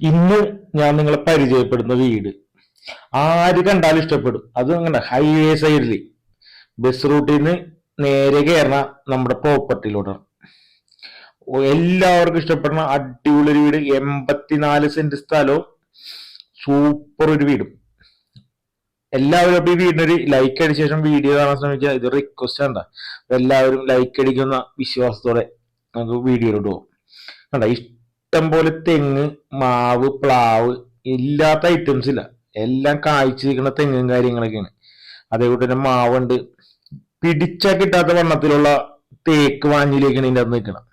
ഇന്ന് ഞാൻ നിങ്ങളെ പരിചയപ്പെടുന്ന വീട്. ആര് കണ്ടാലും ഇഷ്ടപ്പെടും. അത് അങ്ങനെ ഹൈവേ സൈഡിൽ ബസ് റൂട്ടിൽ നിന്ന് നേരെ കയറണ നമ്മുടെ പ്രോപ്പർട്ടിയിലൂടെ എല്ലാവർക്കും ഇഷ്ടപ്പെടുന്ന അടിപൊളി ഒരു വീട്. എൺപത്തിനാല് സെന്റ് സ്ഥലവും സൂപ്പർ ഒരു വീടും. എല്ലാവരും അപ്പൊ ഈ വീടിനൊരു ലൈക്ക് അടിച്ച ശേഷം വീഡിയോ കാണാൻ ശ്രമിച്ചാൽ ഇത് റിക്വസ്റ്റ് ആണ് എല്ലാവരും ലൈക്ക് അടിക്കുന്ന വിശ്വാസത്തോടെ നമുക്ക് വീഡിയോയിലോട്ട് പോകും കണ്ട? ഇഷ്ടം പോലെ തെങ്ങ് മാവ് പ്ലാവ് ഇല്ലാത്ത ഐറ്റംസ് ഇല്ല. എല്ലാം കായ്ച്ചു നിൽക്കുന്ന തെങ്ങും കാര്യങ്ങളൊക്കെയാണ്. അതേപോലെ തന്നെ മാവുണ്ട്. പിടിച്ചാൽ കിട്ടാത്ത വണ്ണത്തിലുള്ള തേക്ക് വാഞ്ഞിലേക്കാണ് ഇതിന്റെ അകത്ത് നിൽക്കണം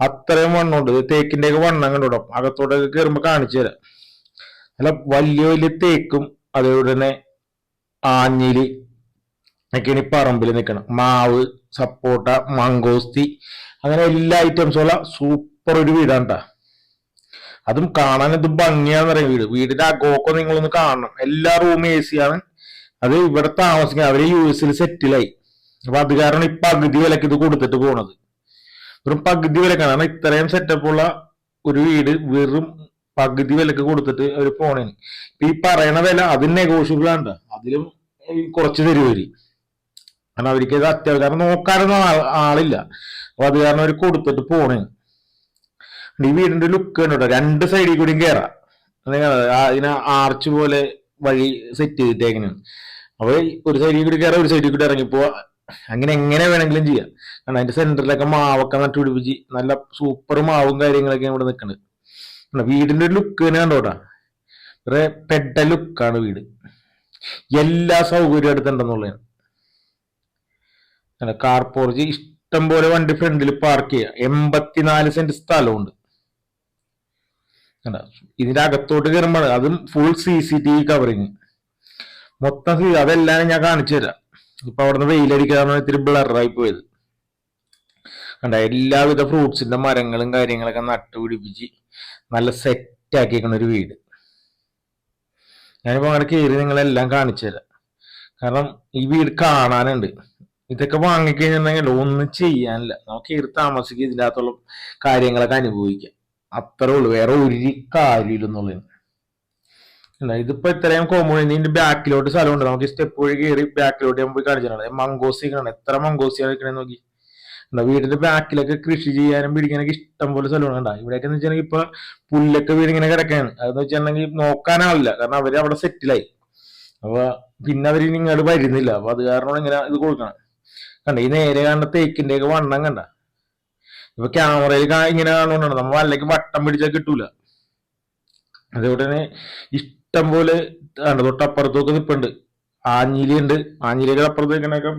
അത്രയും വണ്ണമുണ്ട്. തേക്കിന്റെ ഒക്കെ വണ്ണം കണ്ടോ? അകത്തോട്ടൊക്കെ കയറുമ്പോൾ കാണിച്ചു തരാം. അല്ല വലിയ വലിയ തേക്കും അതേപോലെ തന്നെ ആഞ്ഞിൽ ഒക്കെയാണ് ഈ പറമ്പിൽ നിൽക്കണം മാവ് സപ്പോട്ട മങ്കോസ്തി അങ്ങനെ എല്ലാ ഐറ്റംസും ഉള്ള സൂപ്പർ ഒരു വീടാണ് ട്ടാ. അതും കാണാൻ ഇത് ഭംഗിയാന്ന് പറയും വീട് വീടിന്റെ അകോക്കം നിങ്ങളൊന്ന് കാണണം. എല്ലാ റൂമും എ സി ആണ്. അത് ഇവിടെ താമസിക്കാൻ അവർ യു എസിൽ സെറ്റിലായി അപ്പൊ അത് കാരണം ഈ പകുതി വിലക്ക് ഇത് കൊടുത്തിട്ട് പോണത്. വെറും പകുതി വിലക്കാണ്. കാരണം ഇത്രയും സെറ്റപ്പുള്ള ഒരു വീട് വെറും പകുതി വിലക്ക് കൊടുത്തിട്ട് അവർ പോണേന്. ഇപ്പൊ ഈ പറയണ വില അതിന് നെഗോഷ്യബിൾ ആണ് അതിലും കുറച്ച് തരുവര് കാരണം അവർക്ക് അത്യാവശ്യം കാരണം നോക്കാനൊന്നും ആ- ആളില്ല. അപ്പൊ അത് കാരണം അവർ കൊടുത്തിട്ട് പോണേ ഈ വീടിന്റെ ലുക്ക് കണ്ടോ രണ്ട് സൈഡിൽ കൂടിയും നിങ്ങൾ അതിനെ ആർച്ച് പോലെ വഴി സെറ്റ് ചെയ്തിട്ടേക്കണാണ് അപ്പൊ ഒരു സൈഡിൽ കൂടി കയറാം ഒരു സൈഡിൽ കൂടി ഇറങ്ങിപ്പോ അങ്ങനെ എങ്ങനെ വേണമെങ്കിലും ചെയ്യാം. കാരണം അതിന്റെ സെന്ററിലൊക്കെ മാവൊക്കെ നട്ടുപിടിപ്പിച്ച് നല്ല സൂപ്പർ മാവും കാര്യങ്ങളൊക്കെ ഇവിടെ നിൽക്കുന്നത്? വീടിന്റെ ഒരു ലുക്ക് തന്നെ കണ്ടോട്ടാ വേറെ പെട്ട ലുക്കാണ് വീട്. എല്ലാ സൗകര്യവും അടുത്തുണ്ടെന്നുള്ളതാണ് കാർ പോർച്ച് ഇഷ്ടം പോലെ വണ്ടി ഫ്രണ്ടിൽ പാർക്ക് ചെയ്യുക എൺപത്തിനാല് സെന്റ് സ്ഥലമുണ്ട്. കണ്ടോ? ഇതിന്റെ അകത്തോട്ട് കയറുമ്പോൾ അതും full C C T V covering മൊത്തം സി അതെല്ലാം ഞാൻ കാണിച്ചു തരാം. ഇപ്പൊ അവിടുന്ന് വെയിലടിക്കാന്ന് ഇത്തിരി ബ്ലറായി പോയത്. കണ്ട എല്ലാവിധ ഫ്രൂട്ട്സിന്റെ മരങ്ങളും കാര്യങ്ങളൊക്കെ നട്ടുപിടിപ്പിച്ച് നല്ല സെറ്റ് ആക്കിയേക്കണ ഒരു വീട്. ഞാനിപ്പോ അങ്ങനെ കയറി നിങ്ങളെല്ലാം കാണിച്ചു തരാം. കാരണം ഈ വീട് കാണാനുണ്ട്. ഇതൊക്കെ വാങ്ങിക്കഴിഞ്ഞിട്ടുണ്ടെങ്കിൽ ഒന്നും ചെയ്യാനില്ല. നമുക്ക് കയറി താമസിക്കുക ഇതിന്റെ അകത്തുള്ള കാര്യങ്ങളൊക്കെ അനുഭവിക്കാം. അത്രേ ഉള്ളൂ. വേറെ ഒരു കാര്യമില്ലെന്നുള്ളത് അല്ല ഇതിപ്പോ ഇത്രയും കോമൺ ഇതിന്റെ ബാക്കിലോട്ട് സ്ഥലമുണ്ട് നമുക്ക് സ്റ്റെപ്പ് വഴി കയറി ബാക്കിലോട്ട് ഞാൻ പോയി കാണിച്ചിട്ടുണ്ട് മങ്കോസി കാണാം എത്ര മങ്കോസി കളിക്കണേ നോക്കി. എന്താ വീടിന്റെ ബാക്കിലൊക്കെ കൃഷി ചെയ്യാനും പിടിക്കാനൊക്കെ ഇഷ്ടം പോലെ സ്ഥലമാണ് കണ്ടാ ഇവിടെയൊക്കെ വെച്ചിട്ടുണ്ടെങ്കിൽ ഇപ്പൊ പുല്ലൊക്കെ വീടിങ്ങനെ കിടക്കാണ്. അതെന്ന് വെച്ചിട്ടുണ്ടെങ്കിൽ നോക്കാനാവില്ല കാരണം അവർ അവിടെ സെറ്റിലായി അപ്പൊ പിന്നെ അവർ ഇങ്ങോട്ട് വരുന്നില്ല. അപ്പൊ അത് കാരണം ഇങ്ങനെ ഇത് കൊടുക്കണം കണ്ട ഈ നേരെ കാണുന്ന തേക്കിന്റെ ഒക്കെ വണ്ണം കണ്ട? ഇപ്പൊ ക്യാമറയിൽ ഇങ്ങനെ കാണുകൊണ്ടാണ് നമ്മൾ അല്ലെങ്കിൽ വട്ടം പിടിച്ചാൽ കിട്ടൂല. അതേപോലെ തന്നെ ഇഷ്ടം പോലെ തൊട്ടപ്പുറത്തൊക്കെ നിപ്പുണ്ട്. ആഞ്ഞിലി ഉണ്ട് ആഞ്ഞിലിയുടെ അപ്പുറത്ത് ഇങ്ങനെയൊക്കെ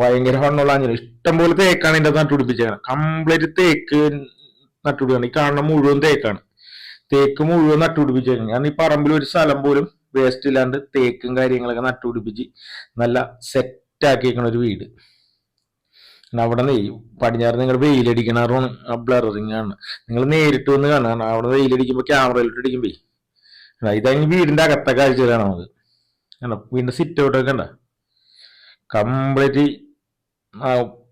ഭയങ്കര വണ്ണമുള്ള ആഞ്ഞിലി. ഇഷ്ടം പോലെ തേക്കാണ് ഇതിന്റെ നട്ടുപിടിപ്പിച്ചേക്കണം കംപ്ലീറ്റ് തേക്ക് നട്ടുപിടിക്കണം ഈ കാണുന്ന മുഴുവൻ തേക്കാണ്. തേക്ക് മുഴുവൻ നട്ടുപിടിപ്പിച്ചേക്കണം കാരണം ഈ പറമ്പിൽ ഒരു സ്ഥലം പോലും വേസ്റ്റ് ഇല്ലാണ്ട് തേക്കും കാര്യങ്ങളൊക്കെ നട്ടുപിടിപ്പിച്ച് നല്ല സെറ്റ് ആക്കിയേക്കണ ഒരു വീട്. അവിടെ പടിഞ്ഞാറ് നിങ്ങൾ വെയിലടിക്കണാറാണ് ആ ബ്ലറിങ് ആണ്. നിങ്ങൾ നേരിട്ട് വന്ന് കാണാൻ അവിടെ വെയിലടിക്കുമ്പോ ക്യാമറയിലോട്ട് അടിക്കുമ്പോ. ഇതായി വീടിന്റെ അകത്തെ കാഴ്ചയിലാണ് നമുക്ക് കണ്ടോ? വീടിന്റെ സിറ്റ് ഔട്ട് ഒക്കെ കണ്ട? കംപ്ലീറ്റ്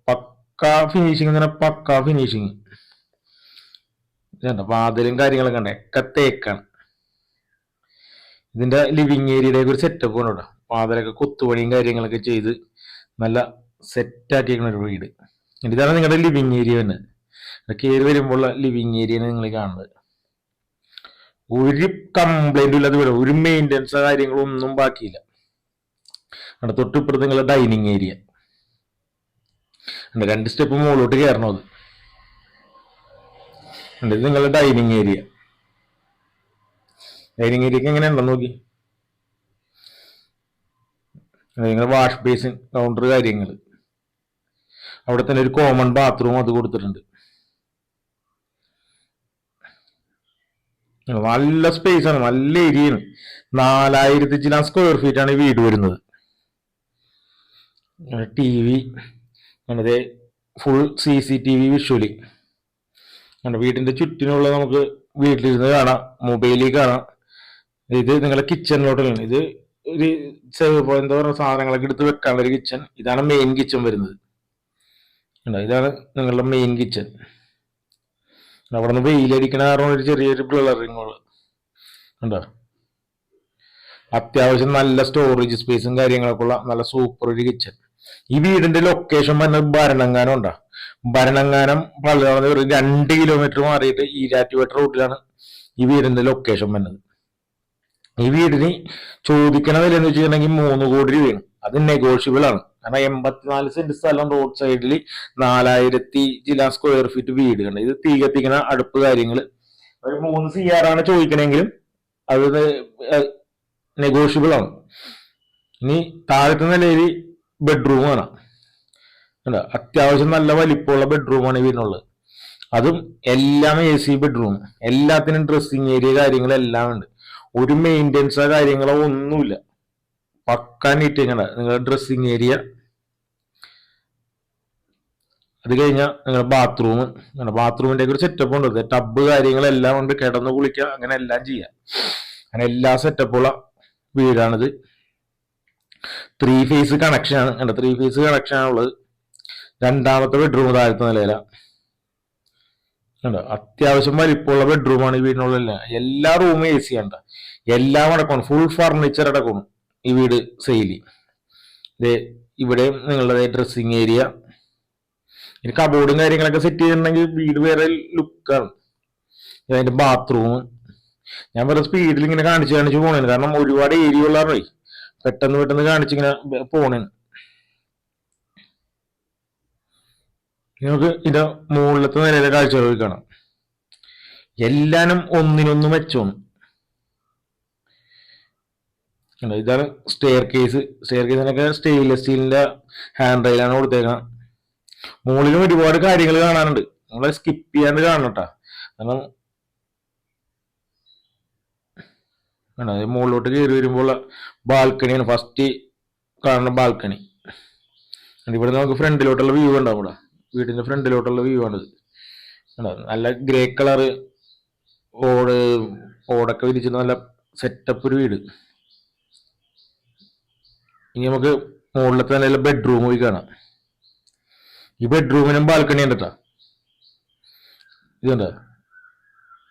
പക്ക ഫിനിഷിങ് തന്നെ പക്ക ഫിനിഷിങ് കണ്ടോ? വാതിലും കാര്യങ്ങളൊക്കെ കണ്ടോ? ഒക്കെ തേക്കാണ്. ഇതിന്റെ ലിവിങ് ഏരിയയുടെ ഒരു സെറ്റപ്പ് ആണ് ഇവിടെ വാതിലൊക്കെ കൊത്തുപണിയും കാര്യങ്ങളൊക്കെ ചെയ്ത് നല്ല സെറ്റ് ആക്കിയിരിക്കുന്ന ഒരു വീട്. ഇതാണ് നിങ്ങളുടെ ലിവിങ് ഏരിയ തന്നെ. കയറി വരുമ്പോൾ ലിവിങ് ഏരിയ നിങ്ങൾ കാണുന്നത്. ഒരു കംപ്ലൈന്റും ഇല്ലാതെ വീട് ഒരു മെയിന്റെനൻസ് കാര്യങ്ങളും ഒന്നും ബാക്കിയില്ല. അവിടെ തൊട്ടിപ്പുറത്ത് നിങ്ങളുടെ ഡൈനിങ് ഏരിയ രണ്ട് സ്റ്റെപ്പ് മുകളിലോട്ട് കയറണം അത്. ഇത് നിങ്ങളുടെ ഡൈനിങ് ഏരിയ ഡൈനിങ് ഏരിയക്ക് എങ്ങനെ ഉണ്ടോ നോക്കി. നിങ്ങളുടെ വാഷ് ബേസിൻ കൗണ്ടർ കാര്യങ്ങൾ അവിടെ തന്നെ ഒരു കോമൺ ബാത്റൂം അത് കൊടുത്തിട്ടുണ്ട്. നല്ല സ്പേസ് ആണ് നല്ല ഏരിയയാണ് നാലായിരത്തി ചില സ്ക്വയർ ഫീറ്റ് ആണ് ഈ വീട് വരുന്നത്. ടി വി അങ്ങനത്തെ full C C T V visually വീടിന്റെ ചുറ്റിനുള്ള നമുക്ക് വീട്ടിലിരുന്ന് കാണാം മൊബൈലിൽ കാണാം. ഇത് നിങ്ങളുടെ കിച്ചണിലോട്ടാണ് ഇത് ഒരു എന്താ പറയുക സാധനങ്ങളൊക്കെ എടുത്ത് വെക്കാനുള്ള ഒരു കിച്ചൺ ഇതാണ് മെയിൻ കിച്ചൺ വരുന്നത്? ഇതാണ് നിങ്ങളുടെ മെയിൻ കിച്ചൺ അവിടെ നിന്ന് വെയിലടിക്കണ കാരണം ഒരു ചെറിയൊരു ഉള്ളത് ഉണ്ടോ അത്യാവശ്യം നല്ല സ്റ്റോറേജ് സ്പേസും കാര്യങ്ങളൊക്കെ ഉള്ള നല്ല സൂപ്പർ ഒരു കിച്ചൺ ഈ വീടിന്റെ ലൊക്കേഷൻ പറഞ്ഞത് ഭരണങ്ങാനം ഉണ്ടോ? ഭരണങ്ങാനം പള്ളിയോളം ഒരു രണ്ട് കിലോമീറ്റർ മാറിയിട്ട് ഈരാറ്റുപേട്ട റൂട്ടിലാണ് ഈ വീടിന്റെ ലൊക്കേഷൻ വന്നത്. ഈ വീടിന് ചോദിക്കണ വില എന്ന് വെച്ചിട്ടുണ്ടെങ്കിൽ മൂന്ന് കോടി രൂപയാണ്. അത് നെഗോഷ്യബിൾ ആണ്. കാരണം എൺപത്തിനാല് സെന്റ് സ്ഥലം റോഡ് സൈഡിൽ നാലായിരത്തി ചില സ്ക്വയർ ഫീറ്റ് വീട് ഇത് തീ അടുപ്പ് കാര്യങ്ങൾ ഒരു മൂന്ന് സി ആർ ആണ് ചോദിക്കണമെങ്കിലും അത് നെഗോഷ്യബിൾ ആണ്. ഇനി താഴത്തെ നിലയിൽ ബെഡ്റൂം ആണ്? അത്യാവശ്യം നല്ല വലിപ്പമുള്ള ബെഡ്റൂമാണ് ഇതിനുള്ളത് അതും എല്ലാം എ സി ബെഡ്റൂം എല്ലാത്തിനും ഡ്രസ്സിങ് ഏരിയ കാര്യങ്ങളെല്ലാം ഉണ്ട്. ഒരു മെയിന്റെനൻസോ കാര്യങ്ങളോ ഒന്നുമില്ല. പക്കാ കണ്ട നിങ്ങളുടെ ഡ്രസ്സിങ് ഏരിയ അത് കഴിഞ്ഞാൽ നിങ്ങളുടെ ബാത്റൂം ഒക്കെ ഒരു സെറ്റപ്പ് ഉണ്ട്. ടബ് കാര്യങ്ങളെല്ലാം ഉണ്ട് കിടന്ന് കുളിക്കുക അങ്ങനെ എല്ലാം ചെയ്യാം. അങ്ങനെ എല്ലാ സെറ്റപ്പുള്ള വീടാണിത്. ത്രീ ഫേസ് കണക്ഷനാണ് കണ്ട? ത്രീ ഫേസ് കണക്ഷൻ ആണുള്ളത് രണ്ടാമത്തെ ബെഡ്റൂം താഴത്തെ നിലയിലാണ് കണ്ടോ? അത്യാവശ്യം വലിപ്പമുള്ള ബെഡ്റൂമാണ് ഈ വീടിനുള്ളിൽ എല്ലാ റൂമും എ സി ഉണ്ട്. എല്ലാം അടക്കണം ഫുൾ ഫർണിച്ചർ അടക്കണം ഈ വീട് സെയിലി ഇവിടെ നിങ്ങളുടെ ഡ്രസ്സിങ് ഏരിയ ഇനി കബോർഡും കാര്യങ്ങളൊക്കെ സെറ്റ് ചെയ്തിട്ടുണ്ടെങ്കിൽ വീട് വേറെ ലുക്കാണ് അതിന്റെ ബാത്റൂം ഞാൻ വേറെ സ്പീഡിൽ ഇങ്ങനെ കാണിച്ച് കാണിച്ച് പോണേന്. കാരണം ഒരുപാട് ഏരിയ ഉള്ളതാണേ പെട്ടെന്ന് പെട്ടെന്ന് കാണിച്ചിങ്ങനെ പോണേന്. നമുക്ക് ഇത് മുകളിലത്തെ നിലയിലെ കാഴ്ചകൾ കാണാം. എല്ലാനും ഒന്നിനൊന്ന് മെച്ചമാണ്. ഇതാണ് സ്റ്റെയർ കേസ് സ്റ്റെയർ കേസിനൊക്കെ സ്റ്റെയിൻലെസ് സ്റ്റീലിന്റെ ഹാൻഡ് റെയിലാണ് കൊടുത്തേക്കണം മുകളിലും ഒരുപാട് കാര്യങ്ങൾ കാണാനുണ്ട്. നമ്മളെ സ്കിപ്പ് ചെയ്യാണ്ട് കാണണം കേട്ടോ കാരണം ഇത് മുകളിലോട്ട് കയറി വരുമ്പോൾ ബാൽക്കണിയാണ്. ഫസ്റ്റ് കാണുന്ന ബാൽക്കണി. ഇവിടെ നമുക്ക് ഫ്രണ്ടിലോട്ടുള്ള വ്യൂ ഉണ്ടാവും ഇവിടെ. വീടിന്റെ ഫ്രണ്ടിലോട്ടുള്ള വ്യൂ ആണിത് നല്ല ഗ്രേ കളറ് ഓട് ഓടൊക്കെ വിരിച്ചിട്ട് നല്ല സെറ്റപ്പ് ഒരു വീട്. ഇനി നമുക്ക് മുകളിലത്തെ നിലയിലെ ബെഡ്റൂം പോയി കാണാം. ഈ ബെഡ്റൂമിനും ബാൽക്കണി ഉണ്ട് ഇതുണ്ട്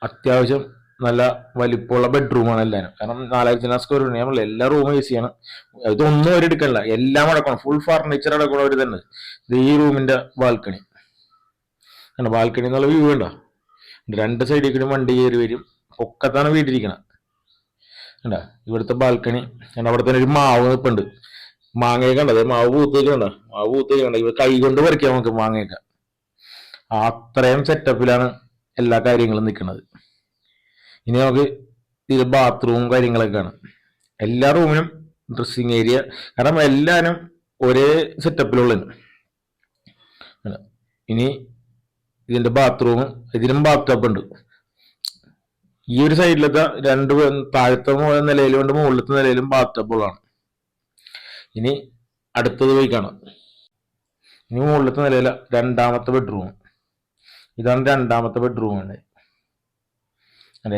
അത്യാവശ്യം നല്ല വലിപ്പമുള്ള ബെഡ്റൂമാണ് എല്ലാവരും കാരണം നാലായിരത്തി സ്ക്വയർ ഫീറ്റ് നമ്മൾ എല്ലാ റൂമും എ സിയാണ് ഇതൊന്നും അവർ എടുക്കണില്ല. എല്ലാം അടക്കണം. ഫുൾ ഫർണിച്ചർ അടക്കണം അവർ തന്നെ ഇത് ഈ റൂമിന്റെ ബാൽക്കണി കണ്ടോ? ബാൽക്കണി എന്നുള്ള വ്യൂ ഉണ്ടോ രണ്ട് സൈഡിൽ കൂടി വണ്ടി കയറി വരും. ഒക്കത്താണ് വീട്ടിരിക്കണം. കണ്ടോ? ഇവിടുത്തെ ബാൽക്കണി അവിടെ തന്നെ ഒരു മാവ് നിൽപ്പുണ്ട് മാങ്ങയൊക്കെ ഉണ്ട് അതെ മാവ് പൂത്തേക്ക് കണ്ടോ? മാവ് പൂത്തേക്ക് കണ്ടോ? ഇവ കൈ കൊണ്ട് പറിക്കാം നമുക്ക് മാങ്ങയൊക്കെ. അത്രയും സെറ്റപ്പിലാണ് എല്ലാ കാര്യങ്ങളും നിൽക്കുന്നത്. ഇനി നമുക്ക് ഇത് ബാത്റൂം കാര്യങ്ങളൊക്കെയാണ്. എല്ലാ റൂമിനും ഡ്രസ്സിങ് ഏരിയ കാരണം എല്ലാവരും ഒരേ സെറ്റപ്പിലുള്ളതിന് ഇനി ഇതിന്റെ ബാത്റൂം ഇതിനും ബാത്ടബ് ഉണ്ട്. ഈ ഒരു സൈഡിലത്തെ രണ്ട് താഴത്തെ നിലയിലും ഉണ്ട് മുകളിലത്തെ നിലയിലും ബാത്തപ്പുകളാണ് ഇനി അടുത്തത് പോയി കാണാം. ഇനി മുകളിലത്തെ നിലയില രണ്ടാമത്തെ ബെഡ്റൂം ഇതാണ് രണ്ടാമത്തെ ബെഡ്റൂം ആണ്.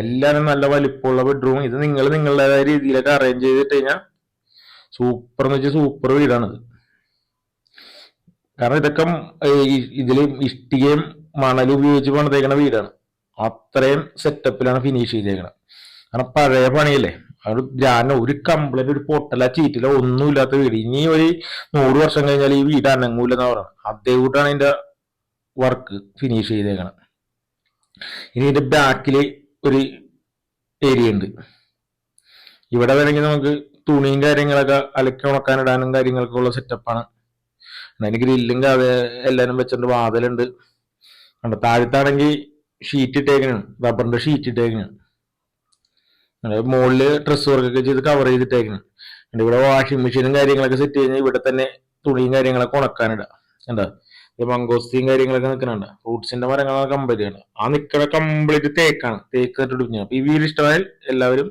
എല്ലാവരും നല്ല വലിപ്പമുള്ള ബെഡ്റൂം ഇത് നിങ്ങൾ നിങ്ങളുടേതായ രീതിയിലൊക്കെ അറേഞ്ച് ചെയ്തിട്ട് കഴിഞ്ഞാൽ സൂപ്പർ എന്ന് വെച്ചാൽ സൂപ്പർ വീടാണിത്. കാരണം ഇതൊക്കെ ഇതിൽ ഇഷ്ടികയും മണലും ഉപയോഗിച്ച് പണിതേക്കണ വീടാണ്. അത്രയും സെറ്റപ്പിലാണ് ഫിനിഷ് ചെയ്തേക്കണം കാരണം പഴയ പണിയല്ലേ? ഒരു ഗ്രാന ഒരു കംപ്ലൈന്റ് ഒരു പൊട്ടല ചീറ്റില ഒന്നുമില്ലാത്ത വീട്. ഇനി ഒരു നൂറ് വർഷം കഴിഞ്ഞാൽ ഈ വീട് അനങ്ങൂലെന്നാ പറയണം. കൂട്ടാണ് എന്റെ വർക്ക് ഫിനിഷ് ചെയ്തേക്കണം. ഇനി ഇതിന്റെ ബാക്കിൽ ഒരു ഏരിയ ഉണ്ട്. ഇവിടെ വേണമെങ്കിൽ നമുക്ക് തുണിയും കാര്യങ്ങളൊക്കെ അലക്കി ഉണക്കാനിടാനും കാര്യങ്ങളൊക്കെ ഉള്ള സെറ്റപ്പാണ് അതിന് ഗ്രില്ലും അത് എല്ലാവരും വെച്ചിട്ടുണ്ട് വാതിലുണ്ട്. കണ്ടോ താഴത്താണെങ്കിൽ ഷീറ്റ് ഇട്ടേക്കണാണ് റബ്ബറിന്റെ ഷീറ്റ് ഇട്ടേക്കണാണ് മുകളിൽ ഡ്രസ് വർക്കൊക്കെ ചെയ്ത് കവർ ചെയ്തിട്ടേക്കണം. ഇവിടെ വാഷിംഗ് മെഷീനും കാര്യങ്ങളൊക്കെ സെറ്റ് കഴിഞ്ഞാൽ ഇവിടെ തന്നെ തുണിയും കാര്യങ്ങളൊക്കെ ഉണക്കാനിടാം. എന്താ മംഗോസ്തിയും കാര്യങ്ങളൊക്കെ നിൽക്കുന്നുണ്ട് ഫ്രൂട്ട്സിന്റെ മരങ്ങളൊക്കെ കമ്പനിയാണ് ആ നിൽക്കുന്ന കംപ്ലീറ്റ് തേക്കാണ്. തേക്ക് ഇട്ടിട്ട് അപ്പൊ ഈ വീട് ഇഷ്ടമായാൽ എല്ലാവരും